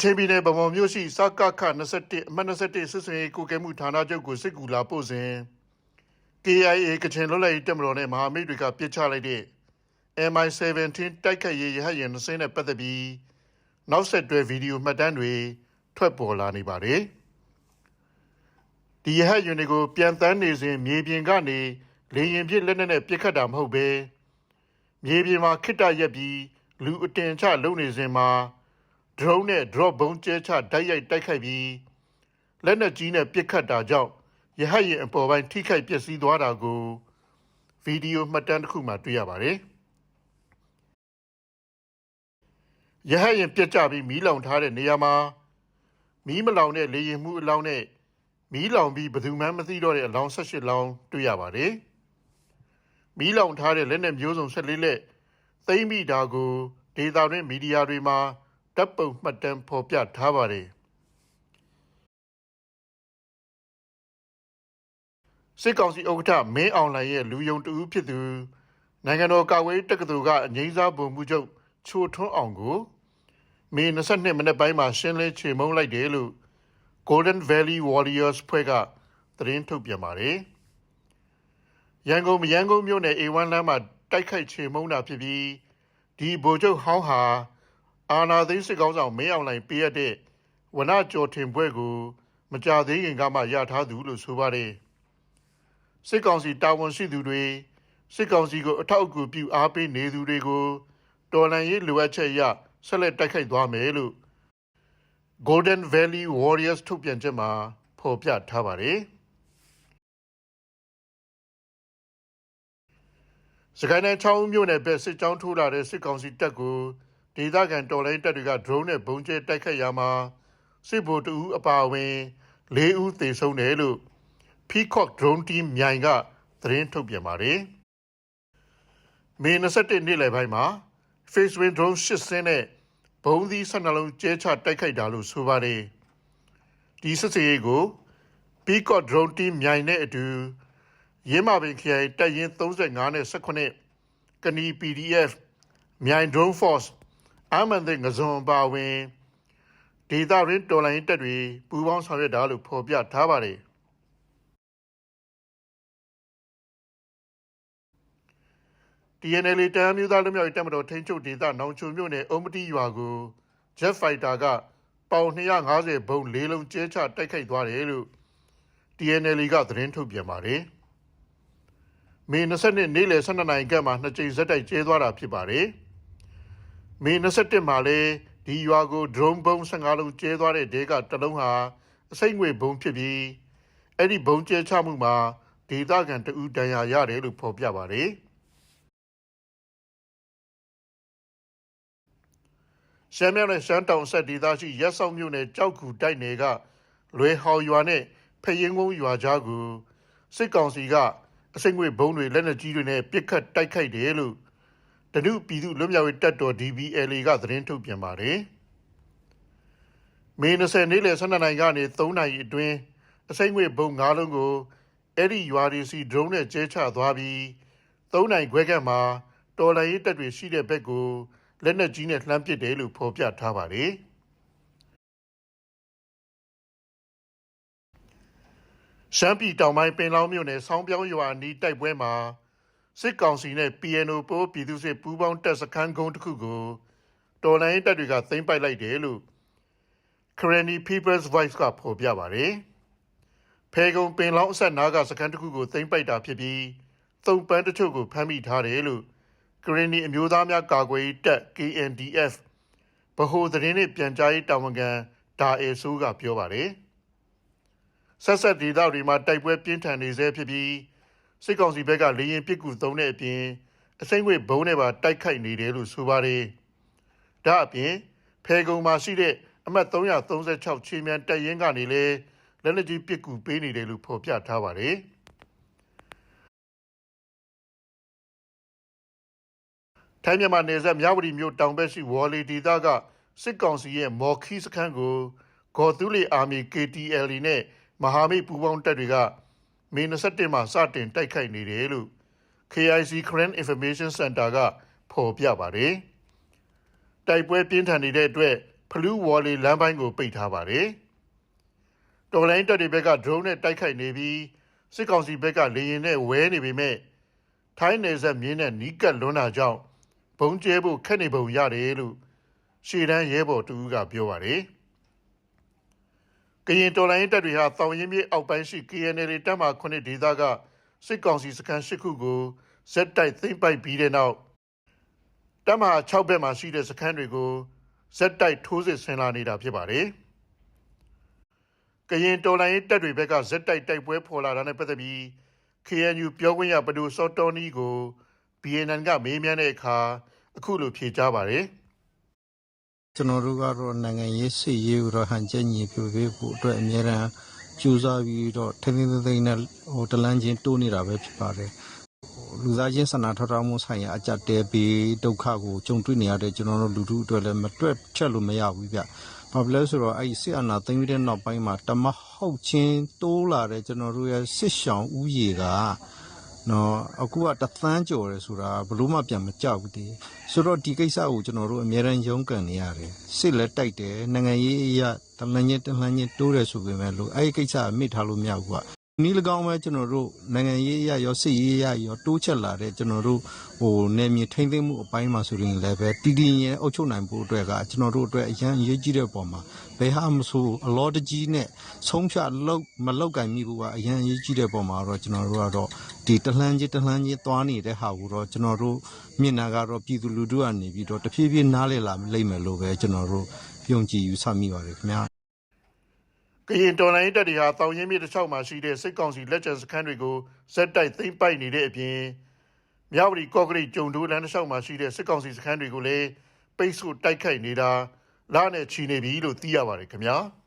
ချင်ပြည်နယ်ဗမော်မြို့ရှိစကခ21အမှတ်21စစ်စင်ရေးကိုကဲမှုဌာနချုပ်ကိုစစ်ကူလာပို့စဉ် KIA ကချင်လွတ်လပ်ရေးတပ်မတော်နဲ့မဟာမိတ်တွေကပြစ်ချလိုက်တဲ့ MI17 တိုက်ခိုက်ရေးရဟတ်ယာဉ်နှစ်စင်းနဲ့ပတ်သက်ပြီးနောက်ဆက်တွဲဗီဒီယိုမှတ်တမ်းတွေထွက်ပေါ်လာနေပါတယ်။ဒီရဟတ်ယာဉ်တွေကိုပြန်တန်းနေစဉ်မြေပြင်ကနေလေရင်ပြစ်လက်နက်နဲ့ပစ်ခတ်တာမဟုတ်ဘဲမြေပြင်မှာခိတ္တရက်ပြီးလူအတင်ချလုံနေစဉ်မှာ drone နဲ့ drop ဘုံကျဲချတိုက်ရိုက်တိုက်ခိုက်ပြီးလက်နက်ကြီးနဲ့ပစ်ခတ်တာကြောင့်ရဟတ်ယာဉ်အပေါ်ပိုင်းထိခိုက်ပျက်စီးသွားတာကိုဗီဒီယိုမှတ်တမ်းတစ်ခုမှတွေ့ရပါတယ်။ရဟတ်ယာဉ်ပြက်ကျပြီးမီးလောင်ထားတဲ့နေရာမှာမီးမလောင်တဲ့လေယာဉ်မှုအလောင်းနဲ့မီးလောင်ပြီးဘယ်သူမှမသိတော့တဲ့အလောင်း၁၈လောင်းတွေ့ရပါတယ်။မီးလောင်ထားတဲ့လက်နက်မျိုးစုံ14လက်သိမ်းမိတာကိုဒေတာတွင်မီဒီယာတွေမှာ တပ်ပုံမှတ်တမ်းဖော်ပြထားပါတယ်စစ်ကောင်စီဥက္ကဋ္ဌမင်းအောင်လှိုင်ရဲ့လူယုံတူဖြစ်သူနိုင်ငံတော်ကာကွယ်ရေးတက္ကသိုလ်ကအငိမ့်စားပုံမှုချုပ်ချိုထွန်းအောင်ကိုမေ22မိနစ်ပိုင်းမှာရှင်းလင်းချေမှုန်းလိုက်တယ်လို့ Golden Valley Warriors ဖွဲ့ကသတင်းထုတ်ပြန်ပါတယ်ရန်ကုန်ရန်ကုန်မြို့နယ် A1 လမ်းမှာတိုက်ခိုက်ချေမှုန်းတာဖြစ်ပြီးဒီဗိုလ်ချုပ်ဟောင်းဟာ အာနာသိန်းစစ်ကောင်းဆောင်မင်းအောင်လှိုင်ပေးရတဲ့ဝနကျော်ထင်ဘွဲ့ကိုမကြသေးခင်ကမှရထားသူလို့ဆိုပါတယ်စစ်ကောင်စီတာဝန်ရှိသူတွေစစ်ကောင်စီကိုအထောက်အကူပြုအားပေးနေသူတွေကိုတော်လှန်ရေးလိုအပ်ချက်အရဆက်လက်တိုက်ခိုက်သွားမယ်လို့ Golden Valley Warriors ထုတ်ပြန်ချက်မှာဖော်ပြထားပါတယ်စကိုင်းတိုင်းချောင်းမြို့နယ်ဘက်စစ်ကြောင်းထိုးလာတဲ့စစ်ကောင်စီတပ်ကို ဒေသခံတော်လိုင်းတပ်တွေက drone နဲ့ပုံကျဲတိုက်ခတ်ရမှာစစ်ဗိုလ်တဦးအပါအဝင်၄ဦးသေဆုံးတယ်လို့ Peacock Drone Team မြိုင်ကသတင်းထုတ်ပြန်ပါတယ်။မေ27နေ့လယ်ပိုင်းမှာ Facebook drone 8စင်းနဲ့ဘုံသီး12လုံးကျဲချတိုက်ခိုက်တာလို့ဆိုပါတယ်။ဒီစစ်စေးကို Peacock Drone Team မြိုင်နဲ့အတူရင်းမာပင်ခရိုင်တပ်ရင်း35နဲ့18ကနီ PDF မြိုင် Drone Force အမှန်တဲ့ငဇွန်ပါဝင်ဒေတာရင်းတော်လိုင်းတပ်တွေပူးပေါင်းဆောင်ရွက်တာလို့ဖော်ပြထားပါတယ်။ TNL တမ်းမျိုးသားလူမျိုးရေးတပ်မတော်ထိန်းချုပ်ဒေသနောင်ချုံမြို့နယ်အုံမတီရွာကို Jet Fighter ကပေါင်250ဘုံ၄လုံးကျဲချတိုက်ခိုက်သွားတယ်လို့ TNL ကသတင်းထုတ်ပြန်ပါတယ်။မေ22နေ့လယ်12နာရီကမှနှစ်ကြိမ်ဇက်တိုက်ကျဲသွားတာဖြစ်ပါတယ်။ မေ21မှာလည်းဒီရွာကို drone ဘုံ15လုံးကျဲသွားတဲ့ဒေကတလုံးဟာအစိမ့်ငွေဘုံဖြစ်ပြီးအဲ့ဒီဘုံကျဲချမှုမှာဒေသခံတဦးတန်ရာရတယ်လို့ဖော်ပြပါတယ်။ရှမ်းမြောက်နဲ့ရှမ်းတောင်ဆက်ဒေသရှိရက်ဆောင်မြို့နယ်ကြောက်ကူတိုက်နယ်ကလွယ်ဟောင်ရွာနဲ့ဖရင်ကုန်းရွာကြားကိုစစ်ကောင်စီကအစိမ့်ငွေဘုံတွေလက်နက်ကြီးတွေနဲ့ပစ်ခတ်တိုက်ခိုက်တယ်လို့ တနုပြည်သူလွတ်မြောက်ရေးတပ်တော် DBLA ကသတင်းထုတ်ပြန်ပါတယ်။မေ20နေ့လယ်12နိုင်ကနေ3နိုင်အတွင်းအစိမ့်ငွေဘုံ9လုံးကိုအဲ့ဒီရွာတွေစီ drone နဲ့ကျဲချသွားပြီး3နိုင်ခွဲကမှာတော်လိုင်းရေးတပ်တွေရှိတဲ့ဘက်ကိုလက်နက်ကြီးနဲ့လှမ်းပစ်တယ်လို့ဖော်ပြထားပါတယ်။ရှမ်းပြည်တောင်ပိုင်းပင်လောင်းမြို့နယ်ဆောင်းပြောင်းရွာနီးတိုက်ပွဲမှာ စစ်ကောင်စီနဲ့ PNO ပိုးပြည်သူစစ်ပူးပေါင်းတပ်စခန်းကုန်းတစ်ခုကို တော်လိုင်းတပ်တွေကသိမ်းပိုက်လိုက်တယ်လို့ Karenni People's Voice ကဖော်ပြပါတယ်။ဖေကုံပင်လောင်းအဆက်နားကစခန်းတစ်ခုကိုသိမ်းပိုက်တာဖြစ်ပြီးသုံပန်းတချို့ကိုဖမ်းမိထားတယ်လို့ကရင်နီအမျိုးသားများကာကွယ်ရေးတပ် KNDF ဗဟိုသတင်းနဲ့ပြန်ကြားရေးတာဝန်ခံဒါအေဆိုးကပြောပါတယ်ဆက်ဆက်ဒေသတွေမှာတိုက်ပွဲပြင်းထန်နေဆဲဖြစ်ပြီး စစ်ကောင်စီဘက်ကလေရင်ပစ်ကူသုံးတဲ့အပြင်အစိမ့်ဝေဘုံနဲ့ပါတိုက်ခိုက်နေတယ်လို့ဆိုပါတယ်ဒါအပြင်ဖေကုံမှာရှိတဲ့အမှတ်336ချီမြန်တပ်ရင်းကနေလဲလက်လက်ကြီးပစ်ကူပေးနေတယ်လို့ဖော်ပြထားပါတယ်ထိုင်းမြန်မာနယ်စပ်မြဝတီမြို့တောင်ဘက်ရှိဝေါ်လီဒေသကစစ်ကောင်စီရဲ့မော်ခီစခန်းကိုဂေါ်တူလီအာမီ KTL နဲ့မဟာမိတ်ပူးပေါင်းတပ်တွေက မေ27မှာစတင်တိုက်ခိုက်နေတယ်လို့ KIC Crane Information Center ကဖော်ပြပါတယ်။တိုက်ပွဲပြင်းထန်နေတဲ့အတွက်ဖလူးဝေါ်လီလမ်းပိုင်းကိုပိတ်ထားပါတယ်။တော်လိုင်းတပ်တွေဘက်က drone နဲ့တိုက်ခိုက်နေပြီးစစ်ကောင်စီဘက်ကလေရင်နဲ့ဝဲနေပေမဲ့ထိုင်းနယ်စပ်မြင်းနဲ့နီးကပ်လွန်းတာကြောင့်ဘုံကျဲဖို့ခက်နေပုံရတယ်လို့ရှေ့တန်းရဲဘော်တူကပြောပါတယ်။ ကရင်တော်လိုင်းတပ်တွေဟာတောင်ရင်မြေအောက်ပိုင်းရှိ KNL တပ်မှ9ဒေသကစစ်ကောင်စီစခန်း၈ခုကိုဇက်တိုက်သိမ်းပိုက်ပြီးတဲ့နောက်တပ်မဟာ6ဘက်မှာရှိတဲ့စခန်းတွေကိုဇက်တိုက်ထိုးစစ်ဆင်လာနေတာဖြစ်ပါတယ်။ကရင်တော်လိုင်းတပ်တွေဘက်ကဇက်တိုက်တိုက်ပွဲဖော်လာတာနဲ့ပတ်သက်ပြီး KNU ပြောခွင့်ရဘဒူစောတော်နီကို BNN ကမေးမြန်းတဲ့အခါအခုလိုဖြေကြားပါတယ် ကျွန်တော်တို့ကတော့နိုင်ငံရေးစစ်ရေးကိုတော့ဟန်ချက်ညီပြပေးဖို့အတွက်အများရန်ကြိုးစားပြီးတော့ထင်းထင်းသိမ်းသိမ်းနဲ့ဟိုတလန်းချင်းတိုးနေတာပဲဖြစ်ပါတယ်ဟိုလူသားချင်းစာနာထောက်ထားမှုဆိုင်ရာအကြက်တဲပြီးဒုက္ခကိုကြုံတွေ့နေရတဲ့ကျွန်တော်တို့လူထုအတွက်လည်းမတွက်ချက်လို့မရဘူးဗျဘာဖြစ်လဲဆိုတော့အဲ့ဒီစစ်အာဏာသိမ်းပြီးတဲ့နောက်ပိုင်းမှာတမဟုတ်ချင်းတိုးလာတဲ့ကျွန်တော်တို့ရဲ့စစ်ဆောင်ဥယေက နော်အခုကတသန်းကျော်တယ်ဆိုတာဘလို့မှပြန်မကြောက်ဘူးတည်းဆိုတော့ဒီကိစ္စကိုကျွန်တော်တို့အများရန်ရုန်းကန်နေရတယ်စစ်လက်တိုက်တယ်နိုင်ငံရေးအရတလန်းချင်းတလန်းချင်းတိုးတယ်ဆိုပေမဲ့လို့အဲ့ဒီကိစ္စကမိထားလို့မရဘူးကွာ နီး၎င်းပဲကျွန်တော်တို့နိုင်ငံရေးအရရောစစ်ရေးအရရောတိုးချက်လာတဲ့ကျွန်တော်တို့ဟိုနေမြေထိမ့်သိမ်းမှုအပိုင်းမှာဆိုရင်လည်းပဲတည်တည်ငြိမ်အုပ်ချုပ်နိုင်ဖို့အတွက်ကကျွန်တော်တို့အတွက်အရန်အရေးကြီးတဲ့ပုံမှာဘယ်ဟာမဆိုအလောတကြီးနဲ့ဆုံးဖြတ်လောက်မလောက်ကင်မိဘူးကအရန်အရေးကြီးတဲ့ပုံမှာတော့ကျွန်တော်တို့ကတော့ဒီတလှမ်းကြီးတလှမ်းကြီးသွားနေတဲ့ဟာကိုတော့ကျွန်တော်တို့မြင်နာကတော့ပြည်သူလူထုကနေပြီးတော့တဖြည်းဖြည်းနားလည်လာလိမ့်မယ်လို့ပဲကျွန်တော်တို့ယုံကြည်ယူဆမိပါတယ်ခင်ဗျာ။ ကရင်တော်လိုင်းတပ်တွေဟာတောင်ရင်မြေတစ်လျှောက်မှာရှိတဲ့စစ်ကောင်စီလက်ကျန်စခန်းတွေကိုဇက်တိုက်သိမ်းပိုက်နေတဲ့အပြင်မြဝတီကော့ကရိတ်ကျုံတိုးလမ်းတစ်လျှောက်မှာရှိတဲ့စစ်ကောင်စီစခန်းတွေကိုလည်းပိတ်ဆို့တိုက်ခိုက်နေတာလနဲ့ချီနေပြီလို့သိရပါတယ်ခင်ဗျာ။